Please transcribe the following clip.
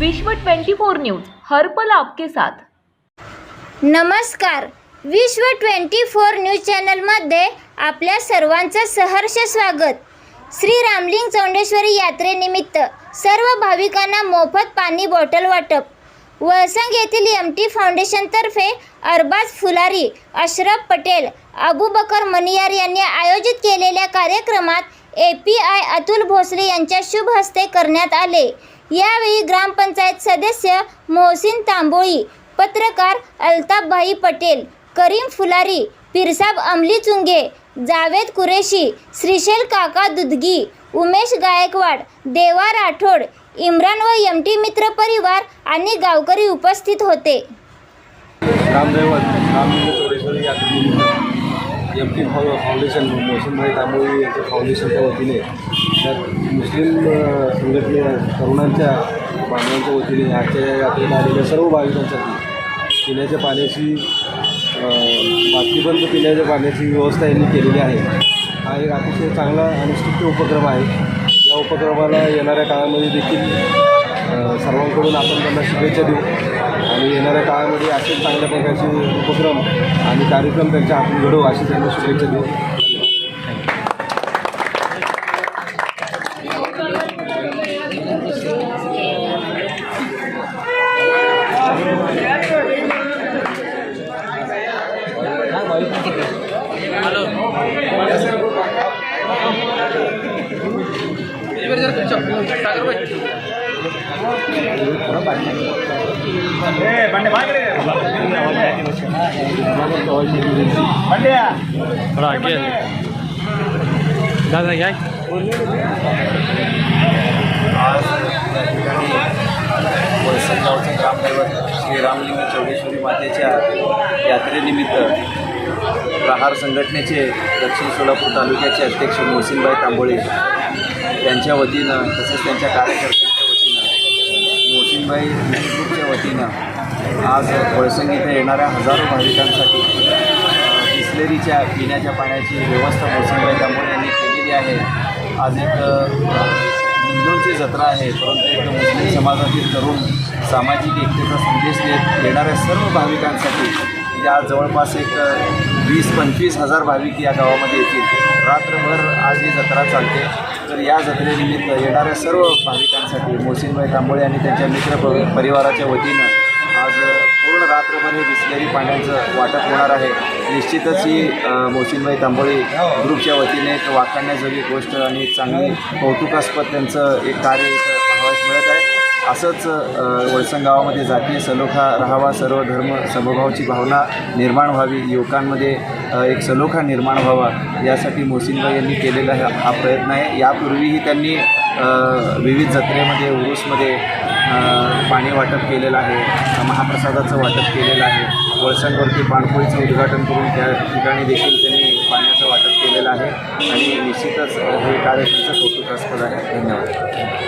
विश्व 24 न्यूज हर्पल आपके साथ. नमस्कार. विश्व ट्वेंटी फोर न्यूज चॅनलमध्ये आपल्या सर्वांचं सहर्ष स्वागत. श्री रामलिंग चौंडेश्वरी यात्रेनिमित्त सर्व भाविकांना मोफत पाणी बॉटल वाटप. वळसंग येथील एम टी फाउंडेशनतर्फे अरबाज फुलारी अशरफ पटेल अबू बकर मनियार यांनी आयोजित केलेल्या कार्यक्रमात A P I Atul Bhosale यांच्या शुभ हस्ते करण्यात आले. यावेळी ग्रामपंचायत सदस्य मोहसिन तांबोळी पत्रकार अल्ताफभाई पटेल करीम फुलारी पिरसाब अमली चुंगे जावेद कुरेशी श्रीशैल काका दुधगी उमेश गायकवाड देवा राठोड इम्रान व एम टी मित्र परिवार आणि गावकरी उपस्थित होते रामदैवत रामलिंग चौडेश्वरी यात्रेनिमित्त एम टी फाउ फाउंडेशन मोहसिनभाई तांबोळी यांच्या फाउंडेशनच्या वतीने त्यात मुस्लिम संघटने तरुणांच्या बांधवांच्या वतीने आजच्या या यात्रेला आलेल्या सर्व भाविकांसाठी पिण्याच्या पाण्याची अ, पिण्याच्या पाण्याची व्यवस्था यांनी केलेली आहे. हा एक अतिशय चांगला आणि स्तुत्य उपक्रम आहे. या उपक्रमाला येणाऱ्या काळामध्ये देखील सर्वांकडून आपण त्यांना शुभेच्छा देऊ. आणि येणाऱ्या काळामध्ये असेच चांगल्या प्रकारचे उपक्रम आणि कार्यक्रम त्यांच्या हातून घडवू अशी त्यांना शुभेच्छा देऊ थोडा आगे दादा या आज या ठिकाणी वळसंग ग्रामदैवत श्री रामलिंग चौडेश्वरी मातेच्या यात्रेनिमित्त प्रहार संघटनेचे दक्षिण सोलापूर तालुक्याचे अध्यक्ष मोहसिनभाई तांबोळे यांच्या वतीनं तसेच त्यांच्या कार्यकर्त्या मुंबई ग्रुपच्या वतीनं आज कोळसंग इथे येणाऱ्या हजारो भाविकांसाठी बिसलेरीच्या पिण्याच्या पाण्याची व्यवस्था मोहसिनभाई त्यामुळे यांनी केलेली आहे. आज एक हिंदूंची जत्रा आहे परंतु एक मुस्लिम समाजातील तरुण सामाजिक एकतेचा संदेश देत येणाऱ्या सर्व भाविकांसाठी म्हणजे आज जवळपास एक वीस पंचवीस हजार भाविक या गावामध्ये येतील. रात्रभर आज ही जत्रा चालते. तर या जत्रेनिमित्त येणाऱ्या सर्व भाविकांसाठी मोहसिनभाई तांबोळे आणि त्यांच्या मित्र परिवाराच्या वतीनं आज पूर्ण रात्रभर हे बिस्लेरी पाण्याचं वाटप होणार आहे. निश्चितच ही अ, मोहसिनभाई तांबोळी ग्रुपच्या वतीने एक वाखाणण्याजोगी गोष्ट आणि चांगली कौतुकास्पद त्यांचं एक कार्य इथं पाहावयास मिळत आहे असंच अ, वळसंग गावामध्ये जातीय सलोखा राहावा सर्व धर्म समभावाची भावना निर्माण व्हावी युवकांमध्ये एक सलोखा निर्माण व्हावा यासाठी मोहसिनभाई यांनी केलेला हा हा प्रयत्न आहे. यापूर्वीही त्यांनी विविध जत्रेमध्ये उरूसमध्ये पाणी वाटप केलेलं आहे महाप्रसादाचं वाटप केलेलं आहे. वळसंगवरती पाणपोळीचं उद्घाटन करून त्या ठिकाणी देखील त्यांनी पाण्याचं वाटप केलेलं आहे. आणि निश्चितच हे कार्य त्यांचं कौतुकास्पद आहे. धन्यवाद.